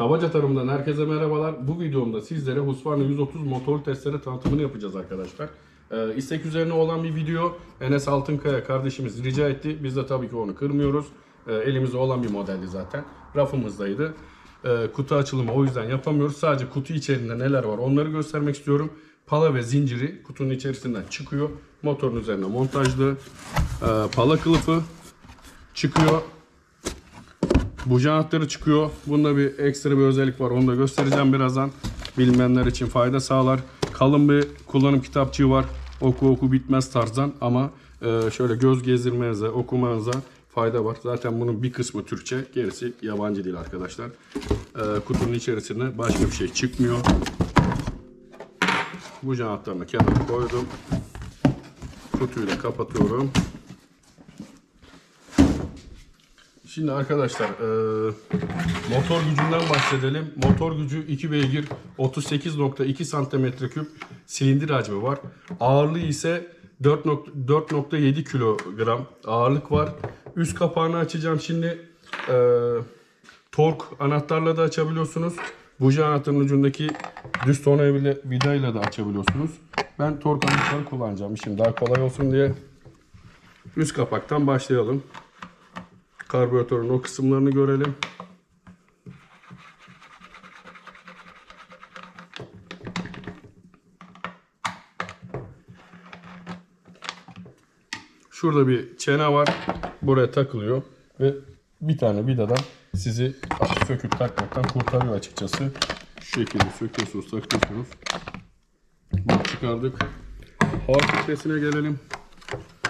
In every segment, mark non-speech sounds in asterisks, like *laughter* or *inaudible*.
Kabaca Tarım'dan herkese merhabalar. Bu videomda sizlere Husqvarna 130 motor testere tanıtımını yapacağız arkadaşlar. Ee, istek üzerine olan bir video. Enes Altınkaya kardeşimiz rica etti. Biz de tabii ki onu kırmıyoruz. Ee, elimizde olan bir modeldi zaten. Rafımızdaydı. Ee, kutu açılımı o yüzden yapamıyoruz. Sadece kutu içerisinde neler var onları göstermek istiyorum. Pala ve zinciri kutunun içerisinden çıkıyor. Motorun üzerine montajlı. Ee, pala kılıfı çıkıyor. Buji anahtarı çıkıyor. Bunda bir ekstra bir özellik var. Onu da göstereceğim birazdan. Bilmeyenler için fayda sağlar. Kalın bir kullanım kitapçığı var. Oku oku bitmez tarzdan ama e, şöyle göz gezdirmenize, okumanıza fayda var. Zaten bunun bir kısmı Türkçe, gerisi yabancı değil arkadaşlar. E, kutunun içerisinde başka bir şey çıkmıyor. Buji anahtarını kenara koydum. Kutuyu da kapatıyorum. Şimdi arkadaşlar e, motor gücünden bahsedelim. Motor gücü 2 beygir 38.2 santimetre küp silindir hacmi var. Ağırlığı ise 4.- 4.7 kilogram ağırlık var. Üst kapağını açacağım şimdi. E, tork anahtarla da açabiliyorsunuz. Buji anahtarının ucundaki düz tornavida vidayla da açabiliyorsunuz. Ben tork anahtarı kullanacağım. Şimdi daha kolay olsun diye. Üst kapaktan başlayalım. Karbüratörün o kısımlarını görelim. Şurada bir çene var. Buraya takılıyor ve bir tane vidadan sizi söküp takmaktan kurtarıyor açıkçası. Şu şekilde söküyorsunuz, takıyorsunuz. Bunu çıkardık. Hava filtresine gelelim.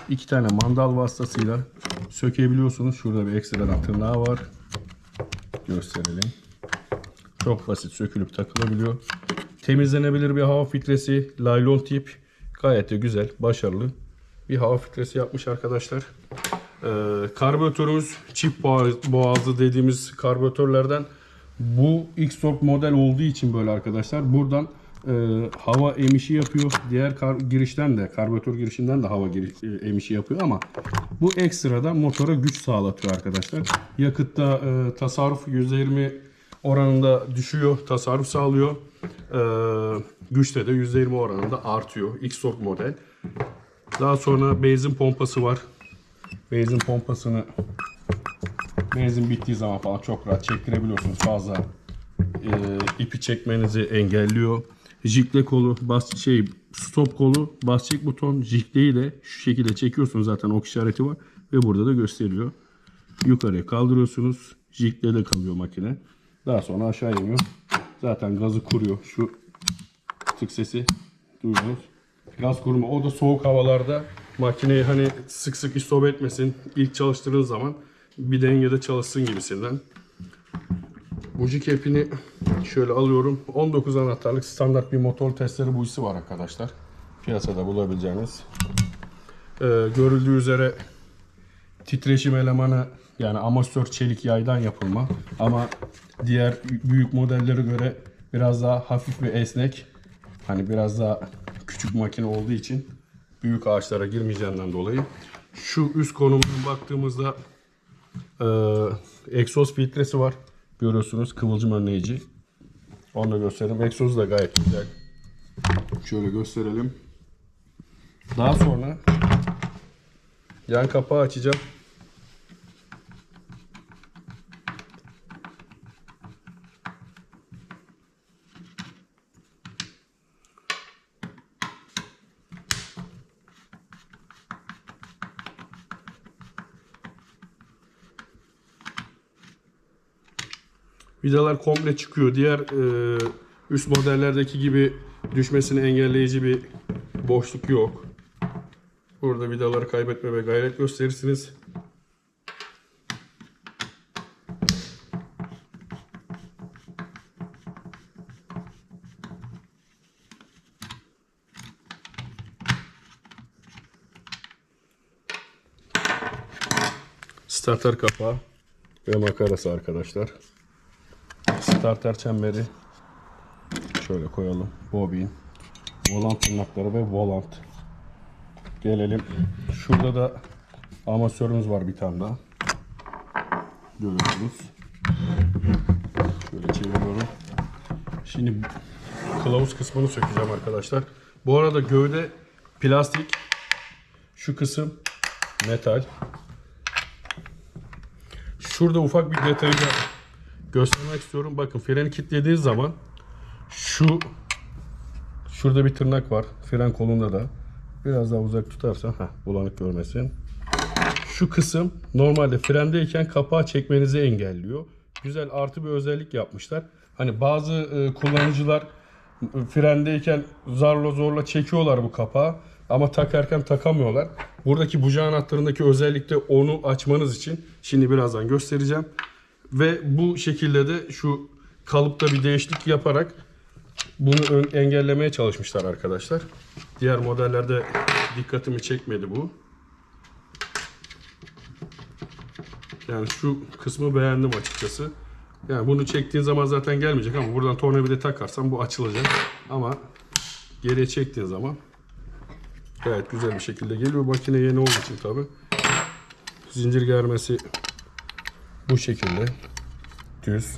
İki tane mandal vasıtasıyla sökebiliyorsunuz. Şurada bir ekstradan tırnağı var. Gösterelim. Çok basit sökülüp takılabiliyor. Temizlenebilir bir hava filtresi. Laylon tip. Gayet de güzel, başarılı bir hava filtresi yapmış arkadaşlar. Ee, karbüratörümüz çift boğaz- boğazlı dediğimiz karbüratörlerden bu X-Torque model olduğu için böyle arkadaşlar. Buradan e, hava emişi yapıyor. Diğer kar, girişten de karbüratör girişinden de hava giriş- e, emişi yapıyor ama bu ekstradan motora güç sağlatıyor arkadaşlar. Yakıtta e, tasarruf %20 oranında düşüyor, tasarruf sağlıyor. E, güçte de %20 oranında artıyor. X-Torque model. Daha sonra benzin pompası var. Benzin pompasını benzin bittiği zaman falan çok rahat çektirebiliyorsunuz. Fazla e, ipi çekmenizi engelliyor. Jikle kolu, bas şey stop kolu, basçık buton, jikleyi de şu şekilde çekiyorsunuz zaten ok işareti var ve burada da gösteriyor. Yukarıya kaldırıyorsunuz. Jikle de kalıyor makine. Daha sonra aşağı iniyor. Zaten gazı kuruyor. Şu tık sesi duyuyorsunuz. Gaz kurma. O da soğuk havalarda makineyi hani sık sık istop etmesin. İlk çalıştırdığın zaman bir dengede çalışsın gibisinden. Buji kepini şöyle alıyorum. 19 anahtarlık standart bir motor testleri bujisi var arkadaşlar. Piyasada bulabileceğiniz. Ee, görüldüğü üzere titreşim elemanı yani amatör çelik yaydan yapılma ama diğer büyük modellere göre biraz daha hafif ve esnek. Hani biraz daha küçük makine olduğu için büyük ağaçlara girmeyeceğinden dolayı şu üst konumuna baktığımızda e, egzoz filtresi var. Görüyorsunuz kıvılcım önleyici. Onu da göstereyim. Egzoz da gayet güzel. Şöyle gösterelim. Daha sonra yan kapağı açacağım. Vidalar komple çıkıyor. Diğer e, üst modellerdeki gibi düşmesini engelleyici bir boşluk yok. Burada vidaları kaybetme ve gayret gösterirsiniz. Starter kapağı ve makarası arkadaşlar. Starter çemberi şöyle koyalım. Bobin, volant tırnakları ve volant. Gelelim. Şurada da amasörümüz var bir tane daha. Görüyorsunuz. Şöyle çeviriyorum. Şimdi kılavuz kısmını sökeceğim arkadaşlar. Bu arada gövde plastik. Şu kısım metal. Şurada ufak bir detayı da göstermek istiyorum. Bakın freni kilitlediğiniz zaman şu şurada bir tırnak var. Fren kolunda da. Biraz daha uzak tutarsan heh, bulanık görmesin. Şu kısım normalde frendeyken kapağı çekmenizi engelliyor. Güzel artı bir özellik yapmışlar. Hani bazı e, kullanıcılar frendeyken zarla zorla çekiyorlar bu kapağı ama takarken takamıyorlar. Buradaki buji anahtarındaki özellikle onu açmanız için şimdi birazdan göstereceğim. Ve bu şekilde de şu kalıpta bir değişiklik yaparak bunu engellemeye çalışmışlar arkadaşlar. Diğer modellerde dikkatimi çekmedi bu. Yani şu kısmı beğendim açıkçası. Yani bunu çektiğin zaman zaten gelmeyecek ama buradan tornavida takarsan bu açılacak. Ama geriye çektiğin zaman gayet güzel bir şekilde geliyor. Makine yeni olduğu için tabi. Zincir germesi bu şekilde düz.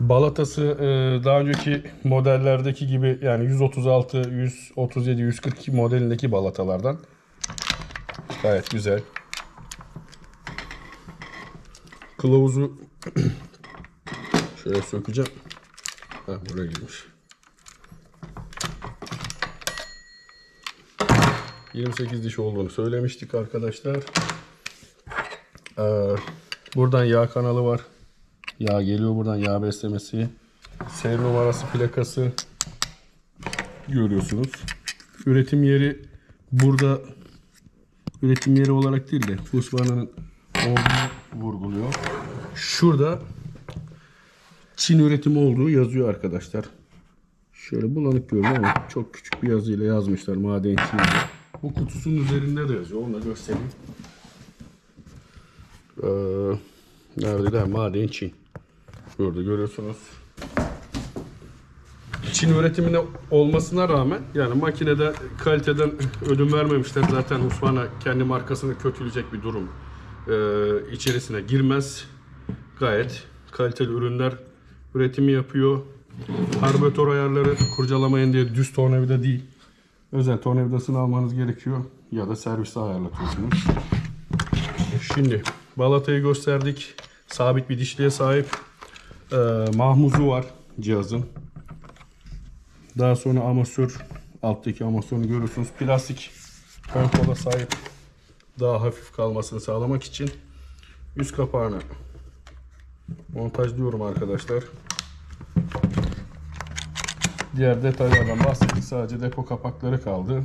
Balatası e, daha önceki modellerdeki gibi yani 136, 137, 142 modelindeki balatalardan gayet güzel. Kılavuzu *clears throat* şöyle sökeceğim. Ha buraya girmiş. 28 diş olduğunu söylemiştik arkadaşlar. Ee, buradan yağ kanalı var. Yağ geliyor buradan yağ beslemesi. Seri numarası plakası görüyorsunuz. Üretim yeri burada üretim yeri olarak değil de Husqvarna'nın olduğunu vurguluyor. Şurada Çin üretimi olduğu yazıyor arkadaşlar. Şöyle bulanık görünüyor ama çok küçük bir yazıyla yazmışlar maden Çin. Bu kutusunun üzerinde de yazıyor. Onu da göstereyim. Ee, neredeler? Maden Çin. Burada görüyorsunuz. Çin üretimine olmasına rağmen yani makinede kaliteden ödün vermemişler. Zaten Husqvarna kendi markasını kötüleyecek bir durum e, içerisine girmez. Gayet kaliteli ürünler üretimi yapıyor. Karbüratör ayarları kurcalamayın diye düz tornavida değil. Özel tornavidasını almanız gerekiyor. Ya da serviste ayarlatıyorsunuz. Şimdi balatayı gösterdik. Sabit bir dişliğe sahip. Ee, mahmuzu var cihazın. Daha sonra amasör alttaki amasörünü görüyorsunuz. Plastik ön kola sahip. Daha hafif kalmasını sağlamak için üst kapağını montajlıyorum arkadaşlar. Diğer detaylardan bahsettik. Sadece depo kapakları kaldı.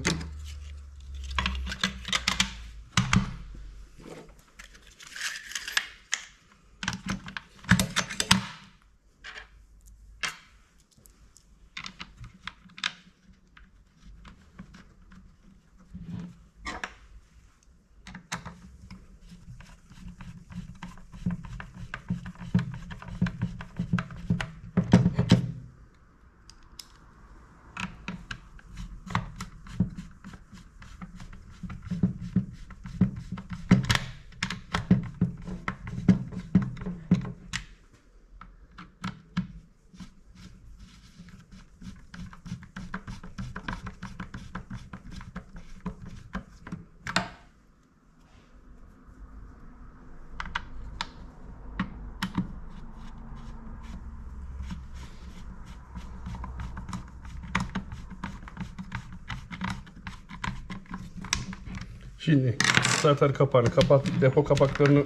Şimdi starter kapağını kapattık. Depo kapaklarını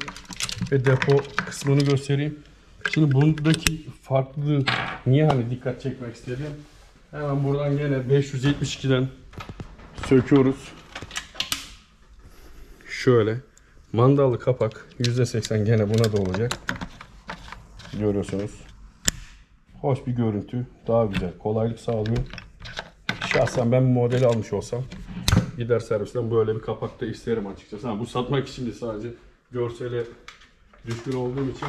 ve depo kısmını göstereyim. Şimdi bundaki farklı niye hani dikkat çekmek istedim. Hemen buradan gene 572'den söküyoruz. Şöyle mandallı kapak %80 gene buna da olacak. Görüyorsunuz. Hoş bir görüntü. Daha güzel. Kolaylık sağlıyor. Şahsen ben bu modeli almış olsam gider servisten böyle bir kapak da isterim açıkçası. Ha, bu satmak için de sadece görsele düşkün olduğum için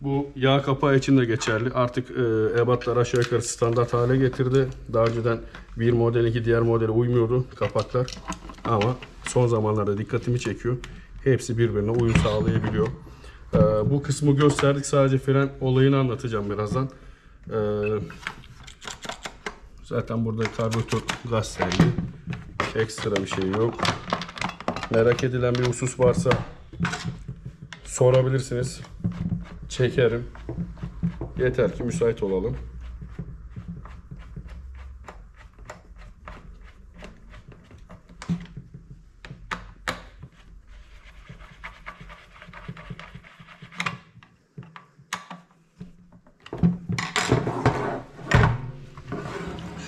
bu yağ kapağı için de geçerli. Artık e, ebatlar aşağı yukarı standart hale getirdi. Daha önceden bir modelinki diğer modele uymuyordu kapaklar. Ama son zamanlarda dikkatimi çekiyor. Hepsi birbirine uyum sağlayabiliyor. Ee, bu kısmı gösterdik. Sadece fren olayını anlatacağım birazdan. Ee, zaten burada karbüratör gaz selli. Ekstra bir şey yok. Merak edilen bir husus varsa sorabilirsiniz. Çekerim. Yeter ki müsait olalım.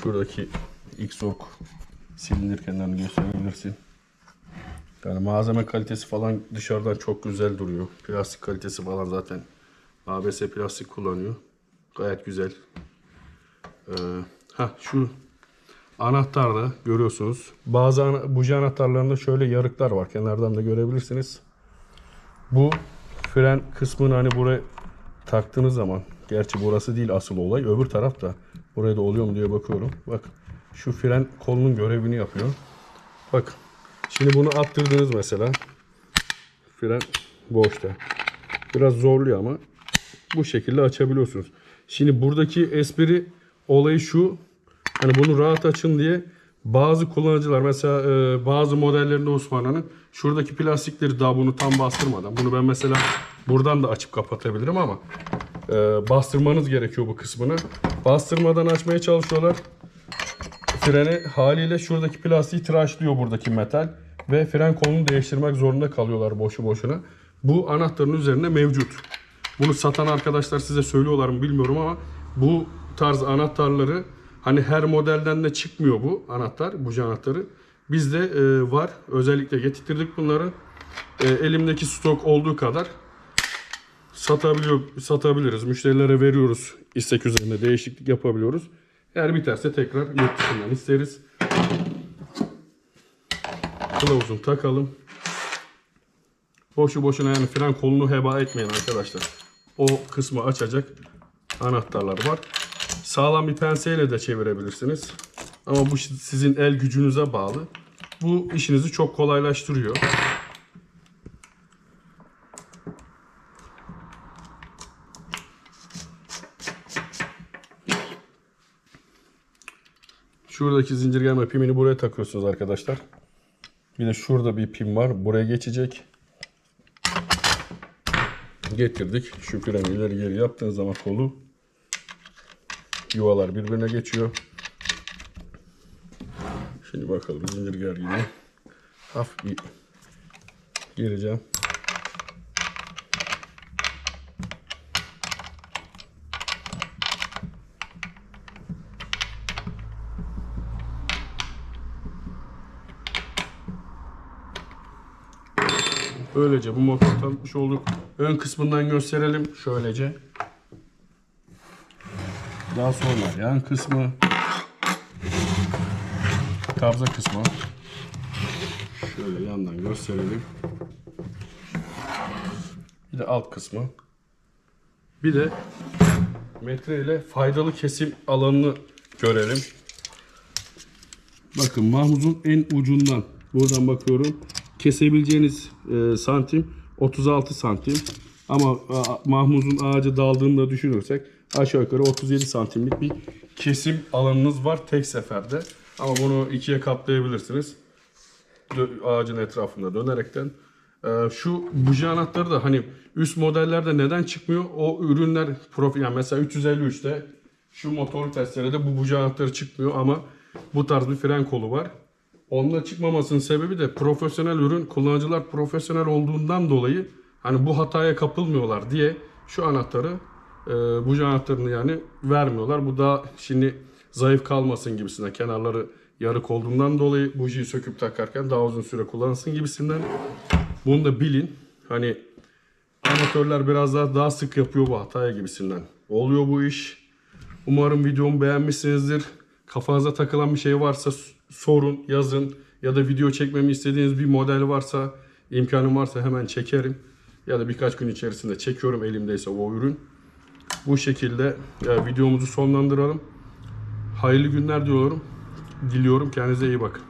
Şuradaki X-Ork silindir kenarını gösterebilirsin. Yani malzeme kalitesi falan dışarıdan çok güzel duruyor. Plastik kalitesi falan zaten ABS plastik kullanıyor. Gayet güzel. Ee, ha şu anahtarda görüyorsunuz. Bazı ana, buji anahtarlarında şöyle yarıklar var. Kenardan da görebilirsiniz. Bu fren kısmını hani buraya taktığınız zaman gerçi burası değil asıl olay. Öbür taraf da buraya da oluyor mu diye bakıyorum. Bak şu fren kolunun görevini yapıyor. Bak şimdi bunu attırdınız mesela. Fren boşta. Biraz zorluyor ama bu şekilde açabiliyorsunuz. Şimdi buradaki espri olayı şu. Hani bunu rahat açın diye bazı kullanıcılar mesela e, bazı modellerinde Osmanlı'nın şuradaki plastikleri daha bunu tam bastırmadan bunu ben mesela buradan da açıp kapatabilirim ama e, bastırmanız gerekiyor bu kısmını. Bastırmadan açmaya çalışıyorlar. Freni haliyle şuradaki plastiği tıraşlıyor buradaki metal ve fren kolunu değiştirmek zorunda kalıyorlar boşu boşuna. Bu anahtarın üzerinde mevcut. Bunu satan arkadaşlar size söylüyorlar mı bilmiyorum ama bu tarz anahtarları hani her modelden de çıkmıyor bu anahtar, buji anahtarı. Bizde e, var. Özellikle getirttirdik bunları. E, elimdeki stok olduğu kadar satabiliyor satabiliriz. Müşterilere veriyoruz. İstek üzerine değişiklik yapabiliyoruz. Eğer biterse tekrar yurt dışından isteriz. Kılavuzunu takalım. Boşu boşuna yani fren kolunu heba etmeyin arkadaşlar. O kısmı açacak anahtarlar var. Sağlam bir penseyle de çevirebilirsiniz. Ama bu sizin el gücünüze bağlı. Bu işinizi çok kolaylaştırıyor. Şuradaki zincir gelme pimini buraya takıyorsunuz arkadaşlar. Bir de şurada bir pim var. Buraya geçecek. Getirdik. Şu freni ileri geri yaptığınız zaman kolu yuvalar birbirine geçiyor. Şimdi bakalım zincir gergini. Hafif bir gireceğim. Böylece bu motoru tanıtmış olduk. Ön kısmından gösterelim şöylece. Daha sonra yan kısmı. Kabza kısmı. Şöyle yandan gösterelim. Bir de alt kısmı. Bir de metre ile faydalı kesim alanını görelim. Bakın mahmuzun en ucundan buradan bakıyorum. Kesebileceğiniz e, santim 36 santim. Ama a, mahmuzun ağacı daldığında düşünürsek aşağı yukarı 37 santimlik bir kesim alanınız var tek seferde. Ama bunu ikiye katlayabilirsiniz. Ağacın etrafında dönerekten. Ee, şu buji anahtarı da hani üst modellerde neden çıkmıyor? O ürünler profil yani mesela 353'te şu motor testerede bu buji anahtarı çıkmıyor ama bu tarz bir fren kolu var. Onda çıkmamasının sebebi de profesyonel ürün kullanıcılar profesyonel olduğundan dolayı hani bu hataya kapılmıyorlar diye şu anahtarı e, buji anahtarını yani vermiyorlar. Bu da şimdi zayıf kalmasın gibisinden kenarları yarık olduğundan dolayı bujiyi söküp takarken daha uzun süre kullanılsın gibisinden. Bunu da bilin. Hani amatörler biraz daha daha sık yapıyor bu hataya gibisinden. Oluyor bu iş. Umarım videomu beğenmişsinizdir. Kafanıza takılan bir şey varsa sorun, yazın. Ya da video çekmemi istediğiniz bir model varsa, imkanım varsa hemen çekerim. Ya da birkaç gün içerisinde çekiyorum elimdeyse o ürün. Bu şekilde e, videomuzu sonlandıralım. Hayırlı günler diyorum. Diliyorum. Kendinize iyi bakın.